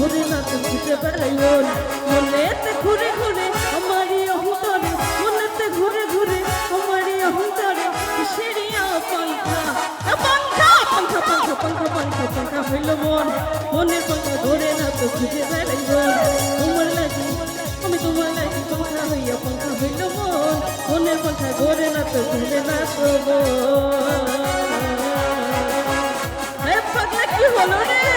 খুঁজে বেড়াই ওর। মনেতে ঘুরে ঘুরে আমারই অহংকারে মনেতে ঘুরে ঘুরে আমারই অহংকারে। কিসেরিয়া আ, পাঙ্খা পাঙ্খা পাঙ্খা পাঙ্খা পাঙ্খা পাঙ্খা হইল মন। মনের পাঙ্খা ধরে না তো খুঁজে বেড়াই ওর। তোমার লাগি আমি তোমার লাগি পাঙ্খা হইয়া পাঙ্খা হইল মন। মনের পাঙ্খা ধরে না তো ঘুরে না তো এ পাগলা কি হলো রে?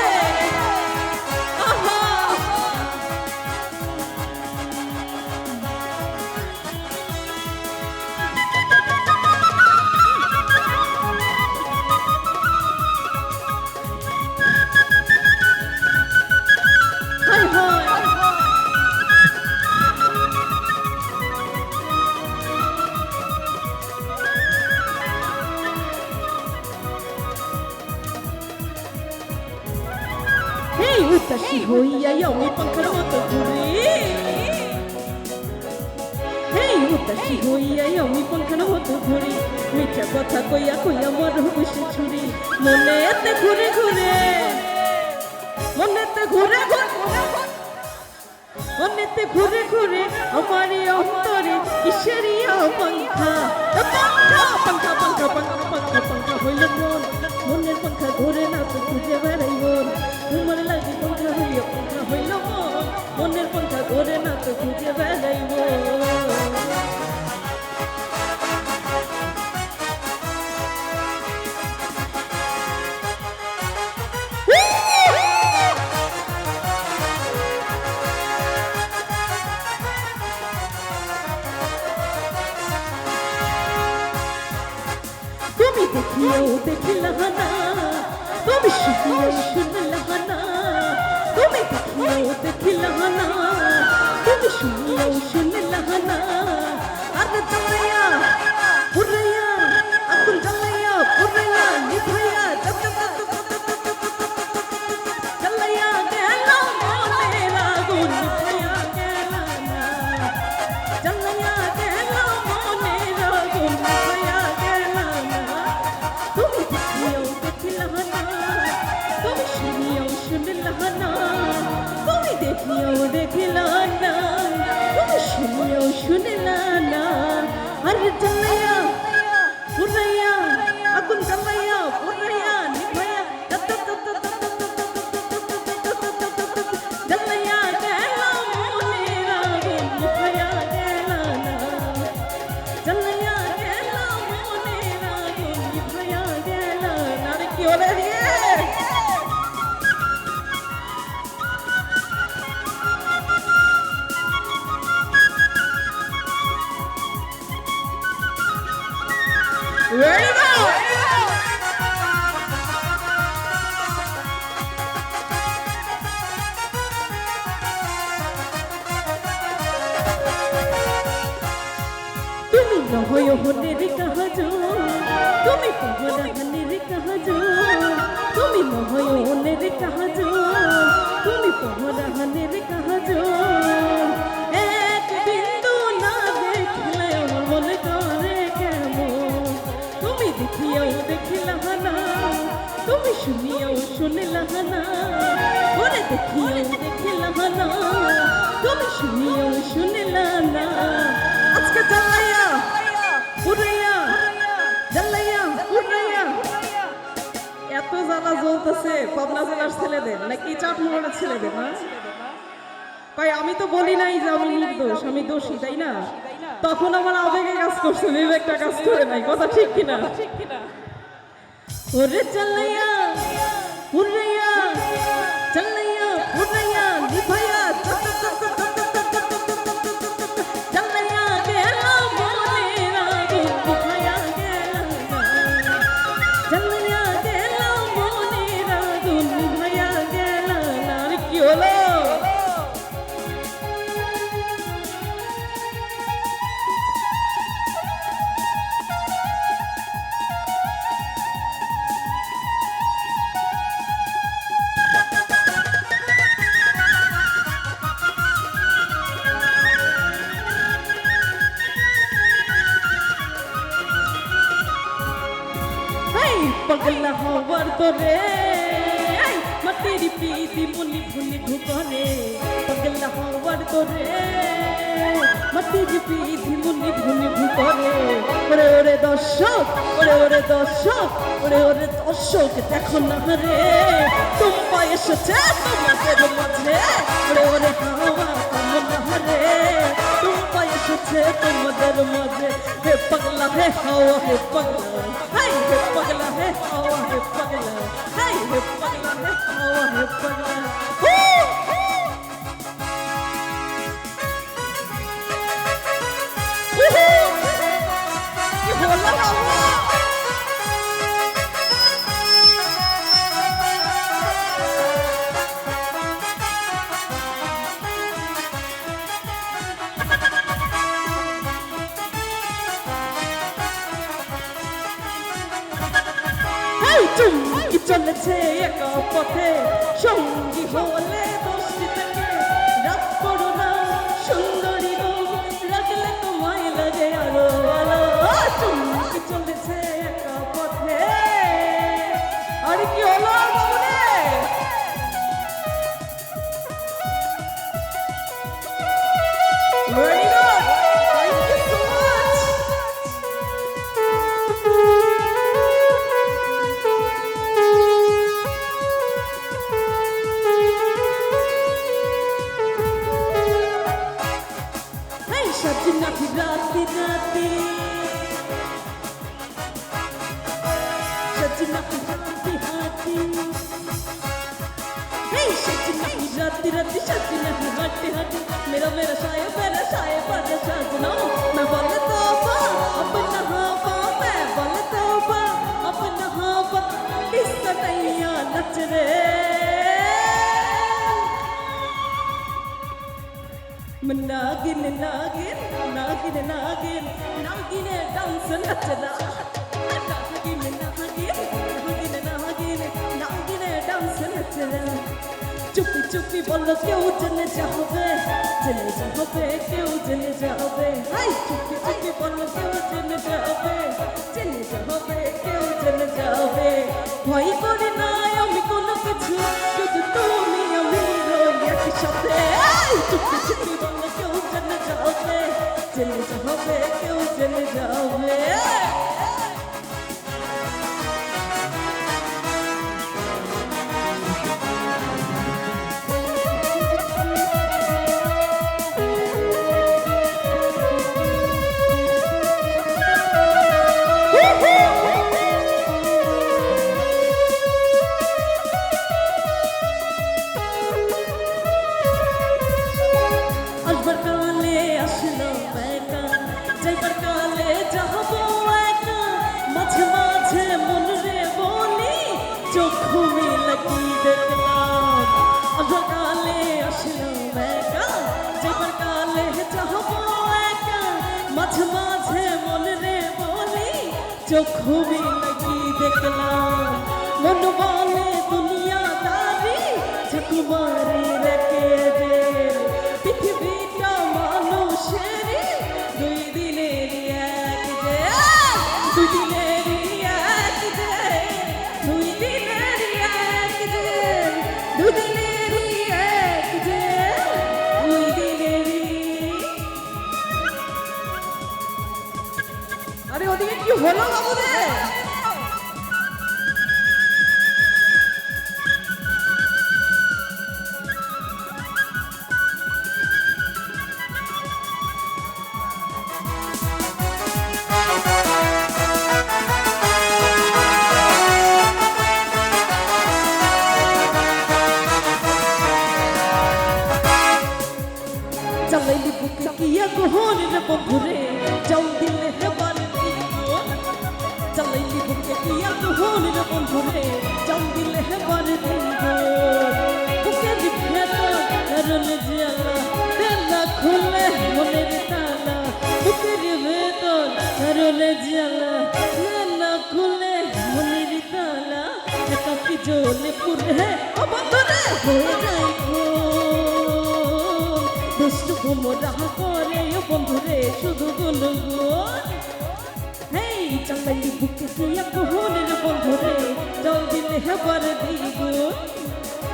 হেই উদাসী হইয়া আমি পাখার মতো ঘুরি মিঠা কথা কইয়া কইয়া মর বসে ছুরি। মনে এতে ঘুরে ঘুরে। মনেতে ঘুরে ঘুরে। মনেতে ঘুরে ঘুরে আমারই অন্তরে কিসেরিয়া পাঙ্খা? পাঙ্খা পাঙ্খা পাঙ্খা পাঙ্খা পাঙ্খা পাঙ্খা হইল মন। মনের পাঙ্খা ঘুরে না তো খুঁজে বেড়াই মন তোমার লাগে পাঙ্খা হইল পাঙ্খা হইল মন। মনের পাঙ্খা ঘুরে না তো খুঁজে বেড়াই মন দেখিলা না। তুমি নহয় হনের কাহাজ, তুমি কহরা হনের কাহাজ, তুমি নহয় হনের কাহাজ, তুমি কহরা হনের কাহাজ। এক বিন্দু না দেখলে আমার মনে করে কেমন? তুমি দেখিয়াও দেখিলা না তুমি শুনিয়াও শুনলা না ওরে দেখিয়াও দেখিলা না তুমি শুনিয়াও শুনলা না আজকে জ্বালাইয়া পুরাইয়া জ্বালাইয়া পুরাইয়া এত জ্বালা জ্বলতেছে পাবনা জেলার ছেলেদের, নাকি চাটমোড়ার ছেলেদের, না? তাই আমি তো বলি নাই যে আমি নির্দোষ, আমি দোষী, তাই না? তখন আমার আবেগে কাজ করছে, বিবেকটা কাজ করে নাই, কথা ঠিক কিনা? ওরে চালাইয়া উড়াইয়া এই পাগলা হওয়ার তোরে এই মাটির প্রীতি মুনি ভুনি ভুকরে পাগলা হওয়ার তোরে। মাটির প্রীতি মুনি ভুনি ভুকরে ওরে ওরে দর্শক, ওরে ওরে দর্শক, ওরে ওরে দর্শক, দেখো না রে। তোমা এসেছে তোমাদের মাঝে। ওরে ওরে হাওয়া তোমার না রে। তোমা এসেছে তোমাদের মাঝে। হে পাগলা, হে হাওয়া, হে পাগলা। হে পাগলা, হে হাওয়া। চুমকি চলেছে একা পথে। সঙ্গী হলে দোষী राती राती शादी नागिन नागिन नागिन नागिन नागिन डांस नचदा नागिन नागिन চুপি চুপি বলো, কেউ জেনে যাবে জেনে যাবে কেউ জেনে যাবে হাই, চুপি চুপি বলো, কেউ জেনে যাবে জেনে যাবে কেউ জেনে যাবে ভয় করে না, আমি কোনো কিছু, শুধু তুমি আমি রই একসাথে এই চুপি চুপি বলো, কেউ জেনে যাবে জেনে যাবে কেউ জেনে যাবে চোখ লাগি দেখলাম? আরে ওদিকে কি হলো বাবুদের চালাইলি বুকে কিয়া গহন রে বন্ধুরে যাও বুকে কিয়া গহন রে বন্ধুরে যাও দিলে হেবার দিও বুকে দিখে তো করল জ্বালা দেনা খুলে মনের তালা বুকের ভেতর করল জ্বালা দেনা খুলে মনের তালা একা কি জ্বলে পুরে ও বন্ধুরে হয়ে যাই দুষ্ট কুমোরা করে, ও বন্ধুরে, শুধু গুনগুন চালাই বুকে সিয়া কোহনের বন্ধুরে জল হেবার দ্বিগুণ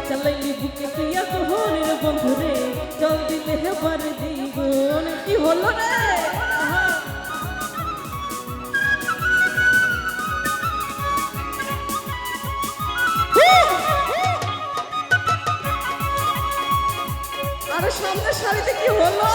চালাইলি বুকে কিয়া কহনের বন্ধু রে জল হেবার দ্বিগুণ কি হলো রে? আরে সামনের সারিতে কি হলো?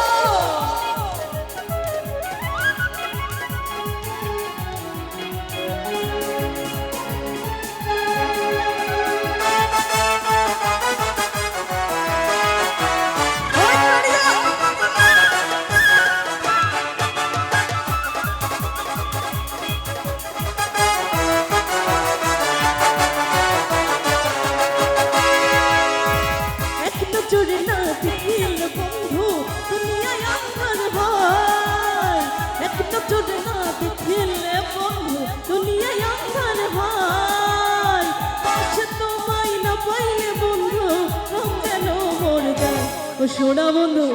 সোনা বন্ধু।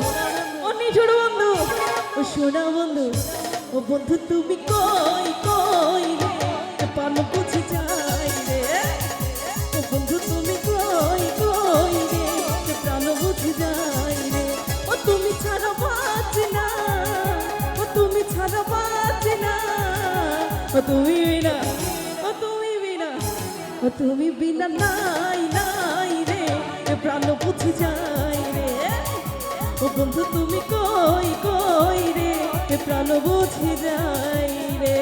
ও নিঝুড় বন্ধু। ও সোনা বন্ধু। ও বন্ধু, তুমি কই কই রে? পান বুঝি যাই রে। ও বন্ধু, তুমি কই কই রে? প্রাণ বুঝে যাই রে। ও তুমি ছাড়া বাঁচি না। ও তুমি ছাড়া বাঁচি না। ও তুমি বিনা, ও তুমি বিনা। ও তুমি বিনা নাই নাই রে। প্রাণ বুঝে যাই বন্ধু, তুমি কই কই রে? প্রাণ বুঝে যাই রে।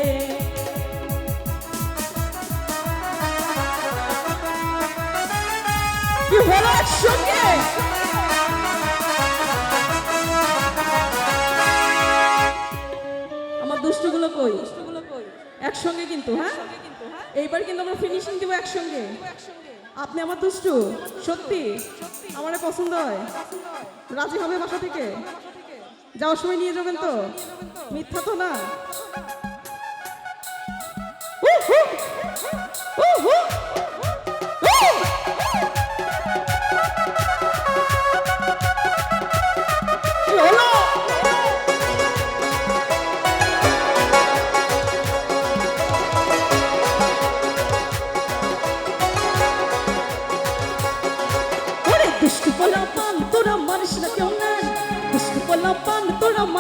কি হলো একসঙ্গে আমার দুষ্টুগুলো কই? একসঙ্গে কিন্তু হ্যাঁ? এইবার কিন্তু আমরা ফিনিশিং দেবো একসঙ্গে একসঙ্গে। আপনি আমার দুষ্টু, সত্যি, আমার পছন্দ হয়। রাজি হবে বাসা থেকে? যাওয়ার সময় নিয়ে যাবেন তো? মিথ্যা তো না।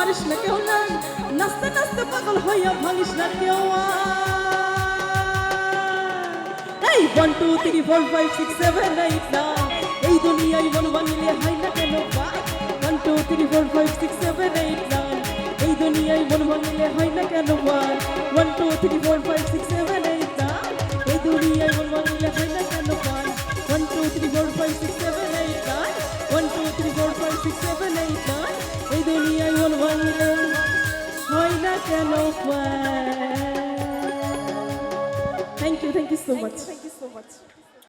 মারিস না কেউ না নাচতে নাচতে পাগল হইয়া ভাঙিস না কেউ এই one two three four five six seven eight nine এই দুনিয়ায় মন ভাঙিলে হয় না কেন one two three four five six seven eight nine এই দুনিয়ায় মন ভাঙিলে হয় না কেন one two three four five six seven eight nine এই দুনিয়ায় মন ভাঙিলে হয় না কেন one two three four five six কেন thank you thank you so much Thank you so much.